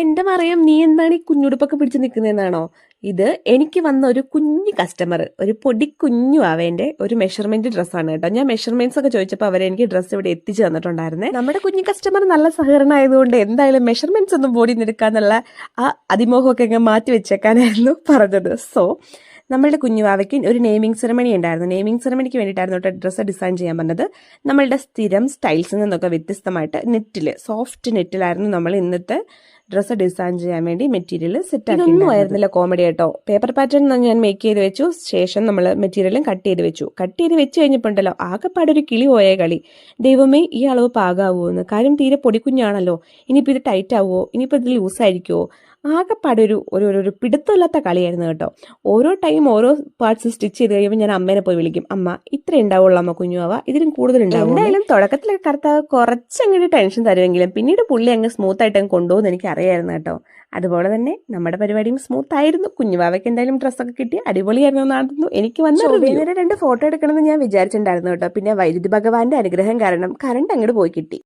എന്റെ മറിയം നീ എന്താണ് ഈ കുഞ്ഞുടുപ്പൊക്കെ പിടിച്ച് നിൽക്കുന്നതെന്നാണോ ഇത് എനിക്ക് വന്ന ഒരു കുഞ്ഞു കസ്റ്റമർ ഒരു പൊടി കുഞ്ഞു ആവേന്റെ ഒരു മെഷർമെന്റ് ഡ്രസ്സാണ് കേട്ടോ. ഞാൻ മെഷർമെന്റ്സ് ഒക്കെ ചോദിച്ചപ്പോൾ അവരെ എനിക്ക് ഡ്രസ്സ് ഇവിടെ എത്തിച്ചു തന്നിട്ടുണ്ടായിരുന്നേ. നമ്മുടെ കുഞ്ഞു കസ്റ്റമർ നല്ല സഹകരണമായതുകൊണ്ട് എന്തായാലും മെഷർമെന്റ്സ് ഒന്നും ബോഡി നിൽക്കാന്നുള്ള ആ അതിമോഹമൊക്കെ അങ്ങ് മാറ്റി വെച്ചേക്കാനായിരുന്നു പറഞ്ഞത്. സോ നമ്മളുടെ കുഞ്ഞുവാവയ്ക്ക് ഒരു നെയിമിംഗ് സെറമണി ഉണ്ടായിരുന്നു. നെയിമിംഗ് സെറമണിക്ക് വേണ്ടിയിട്ടായിരുന്നു കേട്ടോ ഡ്രസ്സ് ഡിസൈൻ ചെയ്യാൻ പറഞ്ഞത്. നമ്മളുടെ സ്ഥിരം സ്റ്റൈൽസിൽ നിന്നൊക്കെ വ്യത്യസ്തമായിട്ട് നെറ്റിൽ സോഫ്റ്റ് നെറ്റിലായിരുന്നു നമ്മൾ ഇന്നത്തെ ഡ്രസ്സ് ഡിസൈൻ ചെയ്യാൻ വേണ്ടി മെറ്റീരിയൽ സെറ്റ് ഇതൊന്നും ആയിരുന്നില്ല കോമഡി കേട്ടോ പേപ്പർ പാറ്റേൺ ഞാൻ മേക്ക് ചെയ്ത് വെച്ചു. ശേഷം നമ്മൾ മെറ്റീരിയലും കട്ട് ചെയ്ത് വെച്ചു. കട്ട് ചെയ്ത് വെച്ച് കഴിഞ്ഞപ്പോണ്ടല്ലോ ആകെപ്പാടെ ഒരു കിളി പോയ കളി. ദൈവമേ ഈ അളവ് പാകാവോ എന്ന്. കാര്യം തീരെ പൊടിക്കുഞ്ഞാണല്ലോ ഇനിയിപ്പോൾ ഇത് ടൈറ്റ് ആവുമോ ഇനിയിപ്പോൾ ഇത് ലൂസ് ആയിരിക്കുമോ ആകെപ്പാടെ ഒരു ഒരു പിടുത്തമില്ലാത്ത കളിയായിരുന്നു കേട്ടോ. ഓരോ ടൈം ഓരോ പാർട്സ് സ്റ്റിച്ച് ചെയ്ത് കഴിയുമ്പോൾ ഞാൻ അമ്മേനെ പോയി വിളിക്കും. അമ്മ ഇത്ര ഉണ്ടാവുള്ളൂ അമ്മ കുഞ്ഞുവാവ ഇതിലും കൂടുതൽ ഉണ്ടാവും എന്തായാലും തുടക്കത്തിലൊക്കെ കറുത്ത കുറച്ചങ്ങോട്ട് ടെൻഷൻ തരുമെങ്കിലും പിന്നീട് പുള്ളി അങ്ങ് സ്മൂത്ത് ആയിട്ട് അങ്ങ് കൊണ്ടുപോകുന്ന എനിക്ക് അറിയായിരുന്നു കേട്ടോ. അതുപോലെ തന്നെ നമ്മുടെ പരിപാടിയും സ്മൂത്ത് ആയിരുന്നു. കുഞ്ഞുവാവയ്ക്ക് എന്തായാലും ഡ്രസ്സൊക്കെ കിട്ടി. അടിപൊളിയായിരുന്നു എന്നായിരുന്നു എനിക്ക് വന്ന വൈകുന്നേരം രണ്ട് ഫോട്ടോ എടുക്കണമെന്ന് ഞാൻ വിചാരിച്ചിട്ടുണ്ടായിരുന്നു കേട്ടോ. പിന്നെ വൈദ്യുതി ഭഗവാന്റെ അനുഗ്രഹം കാരണം കറണ്ട് അങ്ങോട്ട് പോയി കിട്ടി.